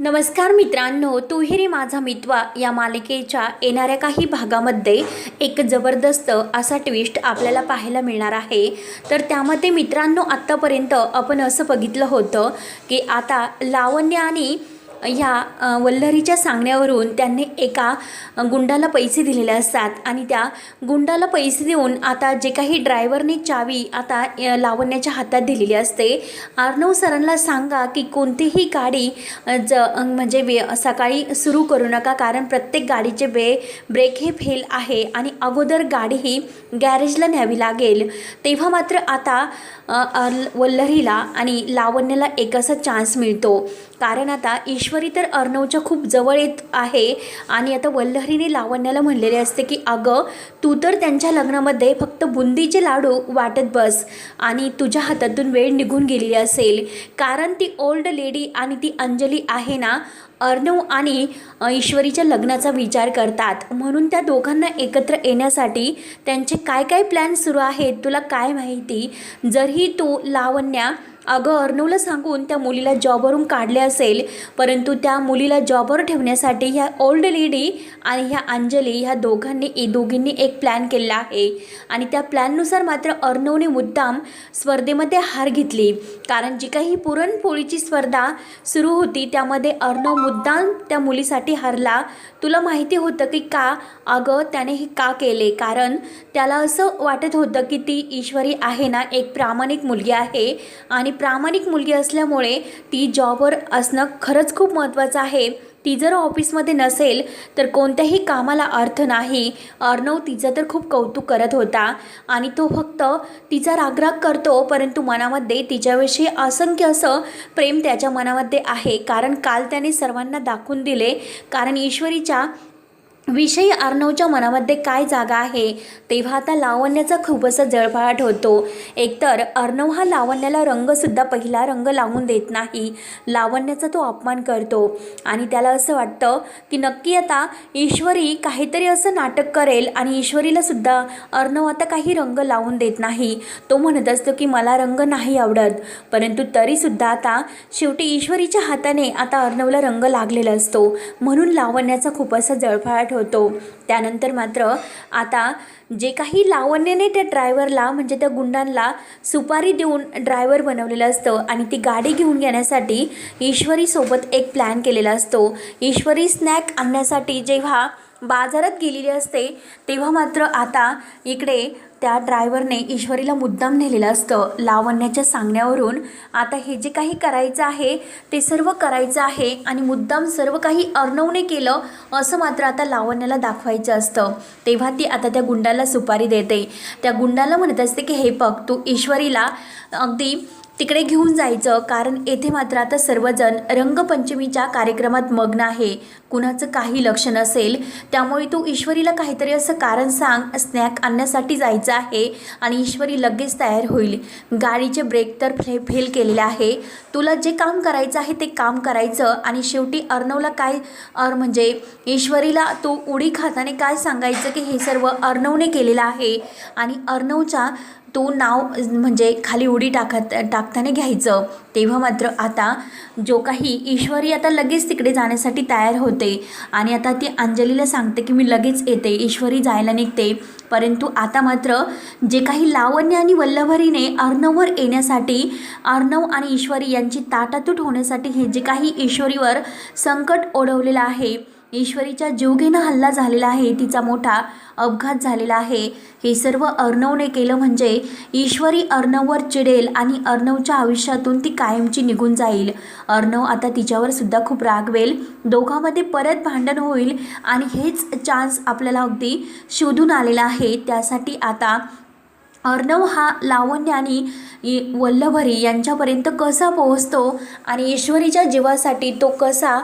नमस्कार मित्रांनो तू रे माझा मितवा या मालिकेच्या येणाऱ्या काही भागामध्ये एक जबरदस्त असा ट्विस्ट आपल्याला पाहायला मिळणार आहे. तर त्यामध्ये मित्रांनो आत्तापर्यंत आपण असं बघितलं होतं की आता लावण्य आणि ह्या वल्लरीच्या सांगण्यावरून त्यांनी एका गुंडाला पैसे दिलेले असतात आणि त्या गुंडाला पैसे देऊन आता जे काही ड्रायव्हरने चावी आता लावण्याच्या हातात दिलेली असते. अर्णव सरांना सांगा की कोणतीही गाडी ज म्हणजे वे सकाळी सुरू करू नका कारण प्रत्येक गाडीचे बे ब्रेक हे फेल आहे आणि अगोदर गाडी ही गॅरेजला न्यावी लागेल. तेव्हा मात्र आता वल्लरीला आणि लावण्याला एक असा चान्स मिळतो. कारण आता ईश्वरी तर अर्णवच्या खूप जवळ येत आहे आणि आता वल्लहरीने लावण्याला म्हणलेले असते की अगं तू तर त्यांच्या लग्नामध्ये फक्त बुंदीचे लाडू वाटत बस आणि तुझ्या हातातून वेळ निघून गेलेली असेल. कारण ती ओल्ड लेडी आणि ती अंजली आहे ना अर्णव आणि ईश्वरीच्या लग्नाचा विचार करतात. म्हणून त्या दोघांना एकत्र येण्यासाठी त्यांचे काय काय प्लॅन सुरू आहेत तुला काय माहिती? जरी तू लावण्या अगं अर्णवला सांगून त्या मुलीला जॉबवरून काढले असेल परंतु त्या मुलीला जॉबवर ठेवण्यासाठी ह्या ओल्ड लेडी आणि ह्या अंजली ह्या दोघांनी ए दोघींनी एक प्लॅन केलेला आहे. आणि त्या प्लॅननुसार मात्र अर्णवने मुद्दाम स्पर्धेमध्ये हार घेतली. कारण जी काही पुरणपोळीची स्पर्धा सुरू होती त्यामध्ये अर्णव मुद्दाम त्या मुलीसाठी हरला. तुला माहिती होतं की का? अगं त्याने हे का केले? कारण त्याला असं वाटत होतं की ती ईश्वरी आहे ना एक प्रामाणिक मुलगी आहे. आणि प्रामाणिक मुलगी असल्यामुळे ती जॉबवर असणं खरंच खूप महत्त्वाचं आहे. ती जर ऑफिसमध्ये नसेल तर कोणत्याही कामाला अर्थ नाही. अर्णव तिचं तर खूप कौतुक करत होता. आणि तो फक्त तिचा रागराग करतो परंतु मनामध्ये तिच्याविषयी असंख्य असं प्रेम त्याच्या मनामध्ये आहे. कारण काल त्याने सर्वांना दाखवून दिले. कारण ईश्वरीच्या विषयी अर्णवच्या मनामध्ये काय जागा आहे तेव्हा आता लावण्याचा खूपच असा होतो. एकतर अर्णव हा लावण्याला रंगसुद्धा पहिला रंग लावून देत नाही लावण्याचा तो अपमान करतो. आणि त्याला असं वाटतं की नक्की आता ईश्वरी काहीतरी असं नाटक करेल आणि ईश्वरीलासुद्धा अर्णव आता काही रंग लावून देत नाही. तो म्हणत असतो की मला रंग नाही आवडत परंतु तरीसुद्धा आता शेवटी ईश्वरीच्या हाताने आता अर्णवला रंग लागलेला असतो. म्हणून लावण्याचा खूप असा जळफळाट होतो. त्यानंतर मात्र आता जे काही लावण्याने त्या ड्रायव्हरला म्हणजे त्या गुंडांना सुपारी देऊन ड्रायव्हर बनवलेलं असतं आणि ती गाडी घेऊन घेण्यासाठी ईश्वरीसोबत एक प्लॅन केलेला असतो. ईश्वरी स्नॅक आणण्यासाठी जेव्हा बाजारात गेलेली असते तेव्हा मात्र आता इकडे त्या ड्रायव्हरने ईश्वरीला मुद्दाम नेलेलं असतं. लावण्याच्या सांगण्यावरून आता हे जे काही करायचं आहे ते सर्व करायचं आहे आणि मुद्दाम सर्व काही अर्णवने केलं असं मात्र आता लावण्याला दाखवायचं असतं. तेव्हा ती आता त्या गुंडाला सुपारी देते. त्या गुंडाला म्हणत असते की हे बघ तू ईश्वरीला अगदी तिकडे घेऊन जायचं कारण येथे मात्र आता सर्वजण रंगपंचमीच्या कार्यक्रमात मग्न आहे. कुणाचं काही लक्ष नसेल त्यामुळे तू ईश्वरीला काहीतरी असं कारण सांग स्नॅक आणण्यासाठी जायचं आहे आणि ईश्वरी लगेच तयार होईल. गाडीचे ब्रेक तर फे फेल केलेले आहे. तुला जे काम करायचं आहे ते काम करायचं आणि शेवटी अर्णवला काय अर म्हणजे ईश्वरीला तू उडी खाताने काय सांगायचं की हे सर्व अर्णवने केलेलं आहे. आणि अर्णवच्या तो नाव म्हणजे खाली उडी टाकत टाकताना घ्यायचं. तेव्हा मात्र आता जो काही ईश्वरी आता लगेच तिकडे जाण्यासाठी तयार होते. आणि आता ती अंजलीला सांगते की मी लगेच येते ईश्वरी जायला निघते. परंतु आता मात्र जे काही लावण्य आणि वल्लभरीने अर्णववर येण्यासाठी अर्णव आणि ईश्वरी यांची ताटातूट होण्यासाठी हे जे काही ईश्वरीवर संकट ओढवलेलं आहे ईश्वरीच्या जीवघेनं हल्ला झालेला आहे तिचा मोठा अपघात झालेला आहे. हे सर्व अर्णवने केलं म्हणजे ईश्वरी अर्णववर चिडेल आणि अर्णवच्या आयुष्यातून ती कायमची निघून जाईल. अर्णव आता तिच्यावर सुद्धा खूप रागवेल दोघांमध्ये परत भांडण होईल आणि हेच चान्स आपल्याला अगदी शोधून आलेला आहे. त्यासाठी आता अर्णव हा लावण्य आणि वल्लभरी यांच्यापर्यंत कसा पोहोचतो आणि ईश्वरीच्या जीवासाठी तो कसा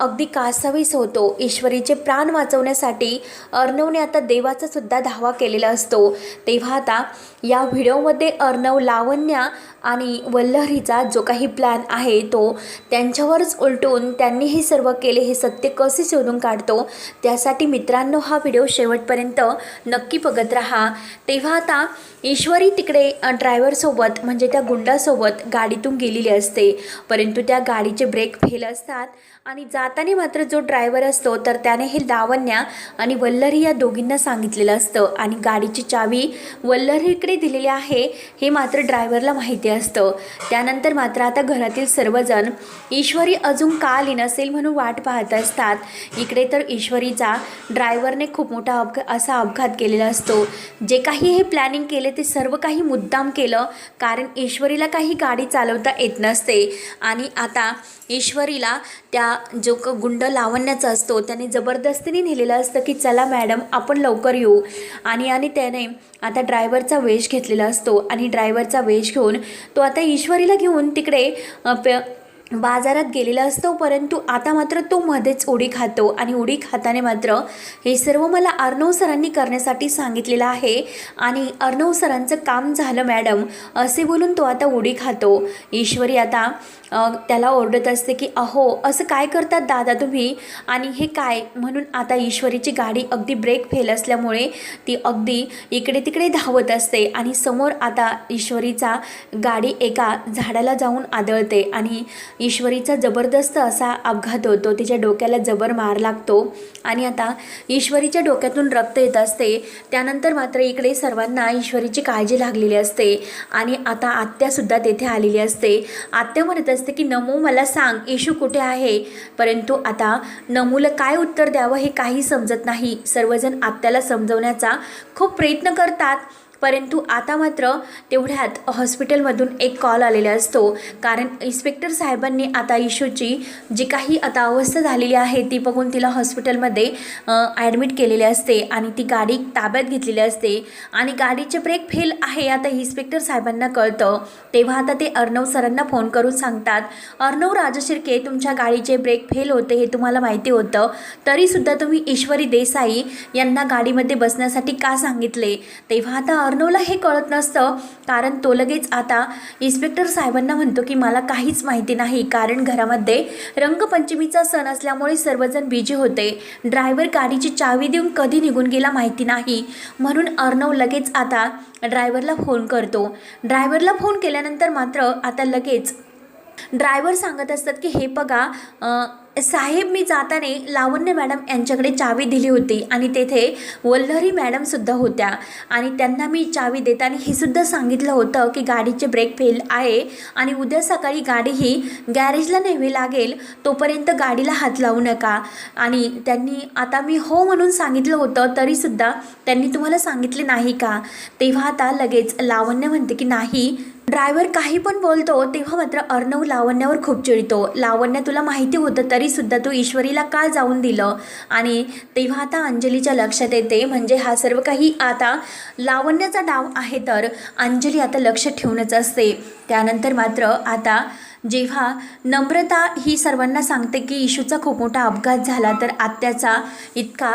अगदी कासावीस होतो? ईश्वरीचे प्राण वाचवण्यासाठी अर्णवने आता देवाचा सुद्धा धावा केलेला असतो. तेव्हा आता या व्हिडिओमध्ये अर्णव लावण्या आणि वल्लहरीचा जो काही प्लॅन आहे तो त्यांच्यावरच उलटून त्यांनी हे सर्व केले हे सत्य कसे शोधून काढतो त्यासाठी मित्रांनो हा व्हिडिओ शेवटपर्यंत नक्की बघत राहा. तेव्हा आता ईश्वरी तिकडे ड्रायव्हरसोबत म्हणजे त्या गुंडासोबत गाडीतून गेलेली असते. परंतु त्या गाडीचे ब्रेक फेल असतात आणि जाताना मात्र जो ड्रायव्हर असतो तर त्याने हे लावण्या आणि वल्लरी या दोघींना सांगितलेलं असतं. आणि गाडीची चावी वल्लरीकडे दिलेली आहे हे मात्र ड्रायव्हरला माहिती असतं. त्यानंतर मात्र आता घरातील सर्वजण ईश्वरी अजून का आली नसेल म्हणून वाट पाहत असतात? इकडे तर ईश्वरीचा ड्रायव्हरने खूप मोठा अपघात असा अपघात केलेला असतो. जे काही हे प्लॅनिंग केले ते सर्व काही मुद्दाम केलं कारण ईश्वरीला काही गाडी चालवता येत नसते. आणि आता ईश्वरीला त्या जो क गुंड लावण्याचा असतो त्याने जबरदस्तीने नेलेलं असतं की चला मॅडम आपण लवकर येऊ. आणि आणि त्याने आता ड्रायव्हरचा वेश घेतलेला असतो. आणि ड्रायव्हरचा वेश घेऊन तो आता ईश्वरीला घेऊन तिकडे प बाजारात गेलेला असतो परंतु आता मात्र तो मध्येच उडी खातो आणि उडी खाताने मात्र हे सर्व मला अर्णव सरांनी करण्यासाठी सांगितलेलं आहे. आणि अर्णव सरांचं काम झालं मॅडम. असे बोलून तो आता उडी खातो. ईश्वरी आता त्याला ओरडत असते की अहो असं काय करतात दादा तुम्ही? आणि हे काय? म्हणून आता ईश्वरीची गाडी अगदी ब्रेक फेल असल्यामुळे ती अगदी इकडे तिकडे धावत असते आणि समोर आता ईश्वरीचा गाडी एका झाडाला जाऊन आदळते आणि ईश्वरीचा जबरदस्त असा अपघात होतो. तिच्या डोक्याला जबर मार लागतो. आणि आता ईश्वरीच्या डोक्यातून रक्त येत असते. त्यानंतर मात्र इकडे सर्वांना ईश्वरीची काळजी लागलेली असते. आणि आता आत्यासुद्धा तेथे आलेली असते. आत्या म्हणत असते की नमू मला सांग येशू कुठे आहे? परंतु आता नमूला काय उत्तर द्यावं हे काही समजत नाही. सर्वजण आत्याला समजवण्याचा खूप प्रयत्न करतात. परंतु आता मात्र तेवढ्यात हॉस्पिटलमधून एक कॉल आलेला असतो. कारण इन्स्पेक्टर साहेबांनी आता इशूची जी काही आता अवस्था झालेली आहे ती बघून तिला हॉस्पिटलमध्ये ॲडमिट केलेले असते आणि ती गाडी ताब्यात घेतलेली असते. आणि गाडीचे ब्रेक फेल आहे आता इन्स्पेक्टर साहेबांना कळतं. तेव्हा आता ते अर्णव सरांना फोन करून सांगतात अर्णव राजशिर्के तुमच्या गाडीचे ब्रेक फेल होते हे तुम्हाला माहिती होतं. तरीसुद्धा तुम्ही ईश्वरी देसाई यांना गाडीमध्ये बसण्यासाठी का सांगितले? तेव्हा आता अर्णवला हे कळत नसतं कारण तो लगेच आता इन्स्पेक्टर साहेबांना म्हणतो की मला काहीच माहिती नाही कारण घरामध्ये रंगपंचमीचा सण असल्यामुळे सर्वजण बिजी होते. ड्रायव्हर गाडीची चावी देऊन कधी निघून गेला माहिती नाही. म्हणून अर्णव लगेच आता ड्रायव्हरला फोन करतो. ड्रायव्हरला फोन केल्यानंतर मात्र आता लगेच ड्रायव्हर सांगत असतात की हे बघा साहेब मी जाताने लावण्य मॅडम यांच्याकडे चावी दिली होती आणि तेथे वल्लरी मॅडमसुद्धा होत्या. आणि त्यांना मी चावी देताना हे सुद्धा सांगितलं होतं की गाडीचे ब्रेक फेल आहे आणि उद्या सकाळी गाडी ही गॅरेजला न्यावी लागेल तोपर्यंत गाडीला हात लावू नका. आणि त्यांनी आता मी हो म्हणून सांगितलं होतं तरीसुद्धा त्यांनी तुम्हाला सांगितले नाही का? तेव्हा आता लगेच लावण्य म्हणते की नाही ड्रायव्हर काही पण बोलतो तेव्हा मात्र अर्णव लावण्यावर खूप चिडतो. लावण्य तुला माहिती होतं तरीसुद्धा तू ईश्वरीला का जाऊन दिलं? आणि तेव्हा आता अंजलीच्या लक्षात येते म्हणजे हा सर्व काही आता लावण्याचा डाव आहे तर अंजली आता लक्ष ठेवूनच असते. त्यानंतर मात्र आता जेव्हा नम्रता ही सर्वांना सांगते की इशूचा खूप मोठा अपघात झाला तर आत्याचा इतका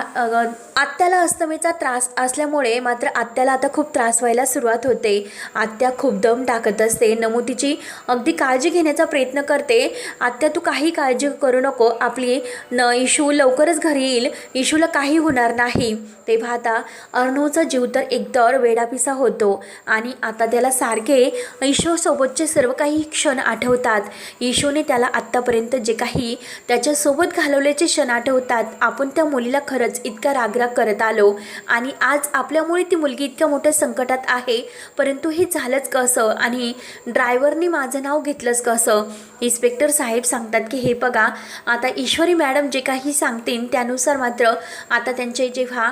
आत्याला अस्तमेचा त्रास असल्यामुळे मात्र आत्याला आता खूप त्रास व्हायला सुरुवात होते. आत्या खूप दम टाकत असते. नमू तिची अगदी काळजी घेण्याचा प्रयत्न करते. आत्या तू काही काळजी करू नको. आपली न इशू लवकरच घरी येईल. इशूला काही होणार नाही. तेव्हा आता अर्णवचा जीव तर एकदर वेडापिसा होतो. आणि आता त्याला सारखे इशूसोबतचे सर्व काही क्षण आठवतात. ईशोने त्याला आत्तापर्यंत जे काही त्याच्यासोबत घालवल्याचे क्षण आठवतात आपण त्या मुलीला खरंच इतका रागराग करत आलो. आणि आज आपल्यामुळे ती मुलगी इतक्या मोठ्या संकटात आहे परंतु हे झालंच कसं? आणि ड्रायव्हरनी माझं नाव घेतलंच कसं? इन्स्पेक्टर साहेब सांगतात की हे बघा आता ईश्वरी मॅडम जे काही सांगतील त्यानुसार मात्र आता त्यांचे जेव्हा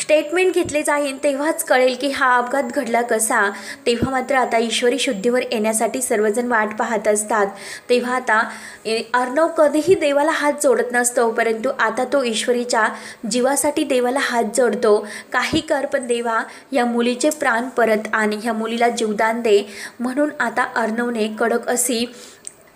स्टेटमेंट घेतले जाईल तेव्हाच कळेल की हा अपघात घडला कसा. तेव्हा मात्र आता ईश्वरी शुद्धीवर येण्यासाठी सर्वजण वाट पाहत असतात. तेव्हा आता ए, अर्णव कधीही देवाला हात जोडत नसतो परंतु आता तो ईश्वरीच्या जीवासाठी देवाला हात जोडतो. काही कर पण देवा या मुलीचे प्राण परत आणि ह्या मुलीला जीवदान दे. म्हणून आता अर्णवने कडक अशी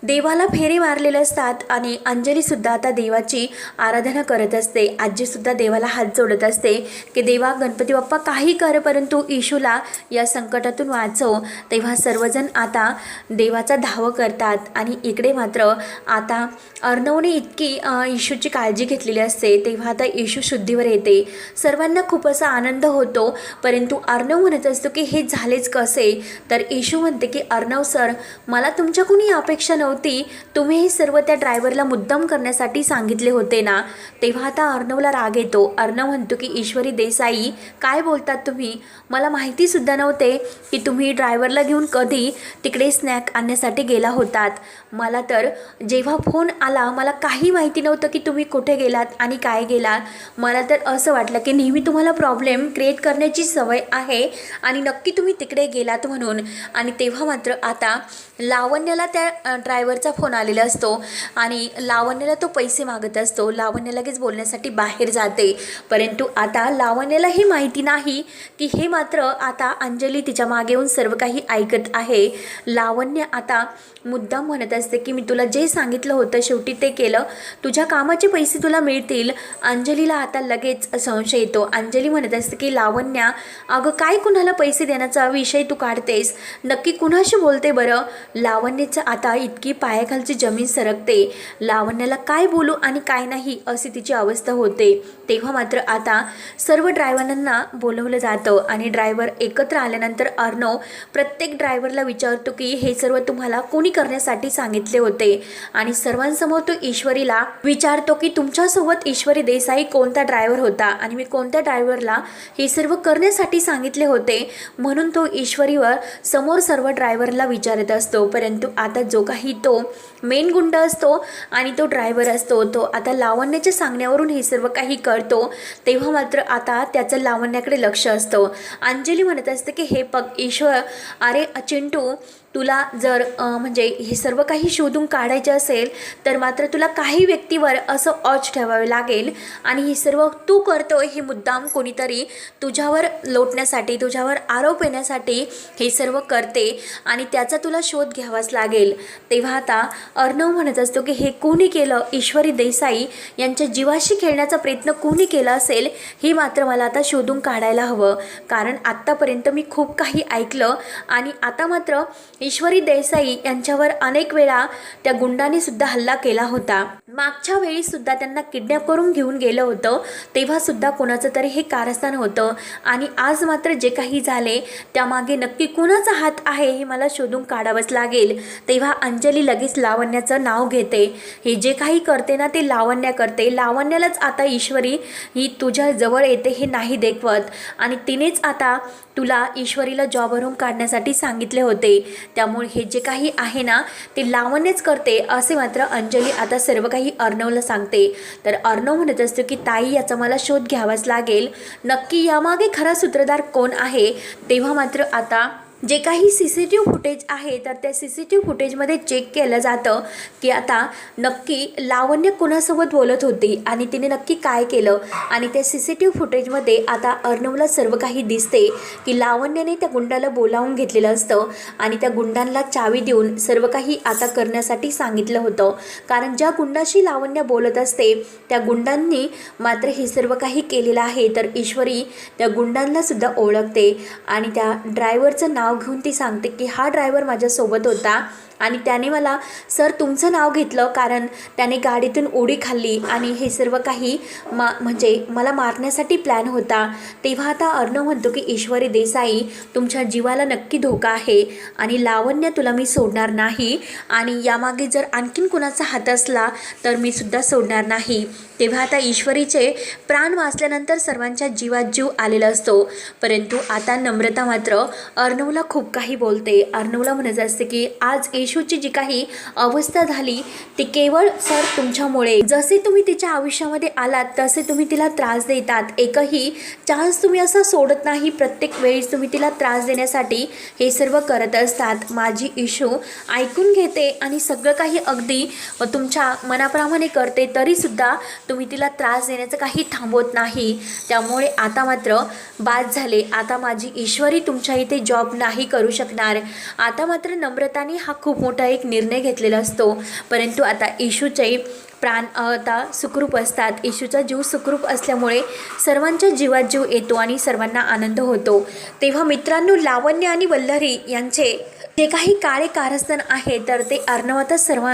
देवाला फेरे मारलेले असतात आणि अंजलीसुद्धा आता देवाची आराधना करत असते. आजीसुद्धा देवाला हात जोडत असते की देवा गणपती बाप्पा काही कर परंतु येशूला या संकटातून वाचव. तेव्हा सर्वजण आता देवाचा धाव करतात आणि इकडे मात्र आता अर्णवने इतकी अ, इशूची काळजी घेतलेली असते. तेव्हा आता येशू शुद्धीवर येते. सर्वांना खूप असा आनंद होतो. परंतु अर्णव म्हणत असतो की हे झालेच कसे? तर येशू म्हणते की अर्णव सर मला तुमच्याकडून कुणी अपेक्षा नव्हती नव्हती. तुम्ही हे सर्व त्या ड्रायव्हरला मुद्दाम करण्यासाठी सांगितले होते ना? तेव्हा आता अर्णवला राग येतो. अर्णव म्हणतो की ईश्वरी देसाई काय बोलतात तुम्ही? मला माहितीसुद्धा नव्हते की तुम्ही ड्रायव्हरला घेऊन कधी तिकडे स्नॅक आणण्यासाठी गेला होतात. मला तर जेव्हा फोन आला मला काही माहिती नव्हतं की तुम्ही कुठे गेलात आणि काय गेलात. मला तर असं वाटलं की नेहमी तुम्हाला प्रॉब्लेम क्रिएट करण्याची सवय आहे आणि नक्की तुम्ही तिकडे गेलात म्हणून. आणि तेव्हा मात्र आता लावण्याला त्या ड्राय ड्रायव्हरचा फोन आलेला असतो आणि लावण्याला तो पैसे मागत असतो. लावण्य लगेच बोलण्यासाठी बाहेर जाते. परंतु आता लावण्याला हे माहिती नाही की हे मात्र आता अंजली तिच्यामागे येऊन सर्व काही ऐकत आहे. लावण्य आता मुद्दाम म्हणत असते की मी तुला जे सांगितलं होतं शेवटी ते केलं. तुझ्या कामाचे पैसे तुला मिळतील. अंजलीला आता लगेच संशय येतो. अंजली म्हणत असते की लावण्या अगं काय कुणाला पैसे देण्याचा विषय तू काढतेस? नक्की कुणाशी बोलते बरं? लावण्याचं आता इतकी की पायाखालची जमीन सरकते. लावण्याला काय बोलू आणि काय नाही अशी तिची अवस्था होते. तेव्हा मात्र आता सर्व ड्रायव्हरांना बोलवलं जातं आणि ड्रायव्हर एकत्र आल्यानंतर अर्णव प्रत्येक ड्रायव्हरला विचारतो की हे सर्व तुम्हाला कोणी करण्यासाठी सांगितले होते? आणि सर्वांसमोर तो ईश्वरीला विचारतो की तुमच्यासोबत ईश्वरी देसाई कोणता ड्रायव्हर होता? आणि मी कोणत्या ड्रायव्हरला हे सर्व करण्यासाठी सांगितले होते? म्हणून तो ईश्वरीवर समोर सर्व ड्रायव्हरला विचारत असतो. परंतु आता जो काही तो मेन गुंड असतो आणि तो ड्रायव्हर असतो तो आता लावण्याच्या सांगण्यावरून हे सर्व काही कर करतो तेव्हा मात्र आता त्याचं लावण्याकडे लक्ष असतं. अंजली म्हणत असते की हे पग ईश्वर अरे चिंटू तुला जर म्हणजे हे सर्व काही शोधून काढायचे असेल तर मात्र तुला काही व्यक्तीवर असं ऑच ठेवावे लागेल. आणि हे सर्व तू करतोय हे मुद्दाम कोणीतरी तुझ्यावर लोटण्यासाठी तुझ्यावर आरोप येण्यासाठी हे सर्व करते. आणि त्याचा तुला शोध घ्यावाच लागेल. तेव्हा आता अर्णव म्हणत असतो की हे कोणी केलं? ईश्वरी देसाई यांच्या जीवाशी खेळण्याचा प्रयत्न कोणी केलं असेल हे मात्र मला आता शोधून काढायला हवं. कारण आत्तापर्यंत मी खूप काही ऐकलं आणि आता मात्र ईश्वरी देसाई यांच्यावर अनेक वेळा त्या गुंडाने सुद्धा हल्ला केला होता. मागच्या वेळी सुद्धा त्यांना किडनॅप करून घेऊन गेलं होतं. तेव्हा सुद्धा कोणाचं तरी हे कारस्थान होतं. आणि आज मात्र जे काही झाले त्यामागे नक्की कुणाचा हात आहे हे मला शोधून काढावंच लागेल. तेव्हा अंजली लगेच लावण्याचं नाव घेते. हे जे काही करते ना ते लावण्या करते. लावण्यालाच आता ईश्वरी ही तुझ्या जवळ येते हे नाही देखवत. आणि तिनेच आता तुला ईश्वरीला जॉबवरून काढण्यासाठी सांगितले होते. त्यामुळे हे जे काही आहे ना ते लावण्यच करते असे मात्र अंजली आता सर्व काही काही अर्णवला सांगते. तर अर्णव म्हणत असतो की ताई याचा मला शोध घ्यावाच लागेल. नक्की यामागे खरा सूत्रधार कोण आहे? तेव्हा मात्र आता जे काही C C T V footage आहे तर त्या सी सी टी व्ही फुटेजमध्ये चेक केलं जातं की आता नक्की लावण्य कुणासोबत बोलत होती आणि तिने नक्की काय केलं. आणि त्या सी सी टी व्ही फुटेजमध्ये आता अर्णवला सर्व काही दिसते की लावण्याने त्या गुंडाला बोलावून घेतलेलं असतं आणि त्या गुंडांना चावी देऊन सर्व काही आता करण्यासाठी सांगितलं होतं. कारण ज्या गुंडाशी लावण्य बोलत असते त्या गुंडांनी मात्र हे सर्व काही केलेलं आहे. तर ईश्वरी त्या गुंडांना सुद्धा ओळखते आणि त्या ड्रायव्हरचं नाव घेऊन ती सांगते की हा ड्रायव्हर माझ्यासोबत होता. आणि त्याने मला सर तुमचं नाव घेतलं कारण त्याने गाडीतून उडी खाल्ली आणि हे सर्व काही मा म्हणजे मला मारण्यासाठी प्लॅन होता. तेव्हा आता अर्णव म्हणतो की ईश्वरी देसाई तुमच्या जीवाला नक्की धोका आहे आणि लावण्य तुला मी सोडणार नाही. आणि यामागे जर आणखीन कुणाचा हात असला तर मी सुद्धा सोडणार नाही. तेव्हा आता ईश्वरीचे प्राण वाचल्यानंतर सर्वांच्या जीवात जीव आलेला असतो. परंतु आता नम्रता मात्र अर्णवला खूप काही बोलते. अर्णवला म्हणत असते की आज येशूची जी काही अवस्था झाली ती केवळ सर तुमच्यामुळे. जसे तुम्ही तिच्या आयुष्यामध्ये आलात तसे तुम्ही तिला त्रास देतात. एकही चान्स तुम्ही असा सोडत नाही प्रत्येक वेळेस तुम्ही तिला त्रास देण्यासाठी हे सर्व करत असतात. माझी इशू ऐकून घेते आणि सगळं काही अगदी तुमच्या मनाप्रमाणे करते तरीसुद्धा तुम्ही तिला त्रास देण्याचं काही थांबवत नाही. त्यामुळे आता मात्र बाद झाले. आता माझी ईश्वरी तुमच्या इथे जॉब नाही करू शकणार. आता मात्र नम्रताने हा खूप खूप मोठा एक निर्णय घेतलेला असतो. परंतु आता येशूचे प्राण आता सुखरूप असतात. येशूचा जीव सुखरूप असल्यामुळे सर्वांच्या जीवात जीव येतो आणि सर्वांना आनंद होतो. तेव्हा मित्रांनो लावण्य आणि वल्लरी यांचे जे काही काळे कारस्थान आहे तर ते अर्णवातच सर्व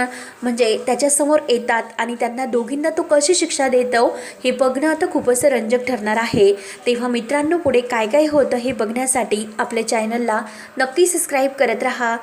म्हणजे त्याच्यासमोर येतात आणि त्यांना दोघींना तो कशी शिक्षा देतो हे बघणं आता खूपच रंजक ठरणार आहे. तेव्हा मित्रांनो पुढे काय काय होतं हे बघण्यासाठी आपल्या चॅनलला नक्की सबस्क्राईब करत राहा.